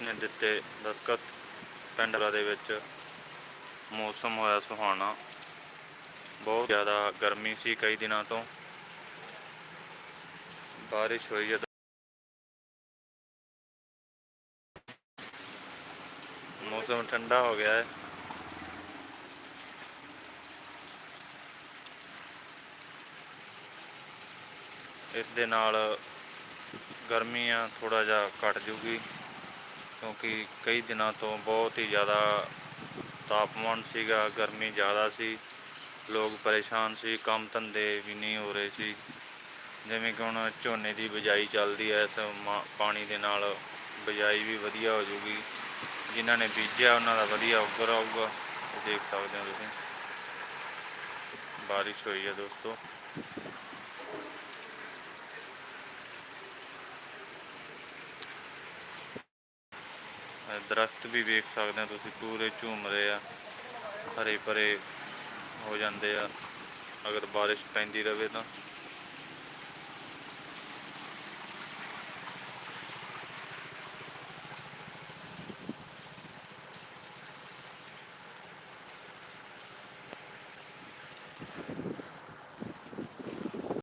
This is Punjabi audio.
ਬਾਰਿਸ਼ ਨੇ ਦਿੱਤੇ। ਦਸਕਤ ਪਿੰਡਰਾ ਦੇ ਵਿੱਚ ਮੌਸਮ ਹੋਇਆ ਸੁਹਾਣਾ। ਬਹੁਤ ਜ਼ਿਆਦਾ ਗਰਮੀ ਸੀ ਕਈ ਦਿਨਾਂ ਤੋਂ। ਬਾਰਿਸ਼ ਹੋਈ ਹੈ। ਮੌਸਮ ਠੰਡਾ ਹੋ ਗਿਆ ਹੈ। ਇਸ ਦੇ ਨਾਲ ਗਰਮੀ ਆ ਥੋੜਾ ਜਿਹਾ ਘਟ ਜੂਗੀ। ਕਿਉਂਕਿ ਕਈ ਦਿਨਾਂ ਤੋਂ ਬਹੁਤ ਹੀ ਜ਼ਿਆਦਾ ਤਾਪਮਾਨ ਸੀਗਾ, ਗਰਮੀ ਜ਼ਿਆਦਾ ਸੀ। ਲੋਕ ਪਰੇਸ਼ਾਨ ਸੀ, ਕੰਮ ਧੰਦੇ ਵੀ ਨਹੀਂ ਹੋ ਰਹੇ ਸੀ। ਜਿਵੇਂ ਕਿ ਹੁਣ ਝੋਨੇ ਦੀ ਬਿਜਾਈ ਚੱਲਦੀ ਹੈ, ਇਸ ਮਾ- ਪਾਣੀ ਦੇ ਨਾਲ ਬਿਜਾਈ ਵੀ ਵਧੀਆ ਹੋ ਜੂਗੀ ਜਿਨ੍ਹਾਂ ਨੇ ਬੀਜਿਆ, ਉਹਨਾਂ ਦਾ ਵਧੀਆ ਉੱਗਰ ਆਊਗਾ। ਦੇਖ ਸਕਦੇ ਹੋ ਤੁਸੀਂ। ਬਾਰਿਸ਼ ਹੋਈ ਹੈ ਦੋਸਤੋ। ਦਰਖਤ ਵੀ ਵੇਖ ਸਕਦੇ ਹੋ ਤੁਸੀਂ, ਪੂਰੇ ਝੂਮ ਰਹੇ ਆ, ਹਰੇ ਭਰੇ ਹੋ ਜਾਂਦੇ ਆ, ਅਗਰ ਬਾਰਿਸ਼ ਪੈਂਦੀ ਰਵੇ ਤਾਂ।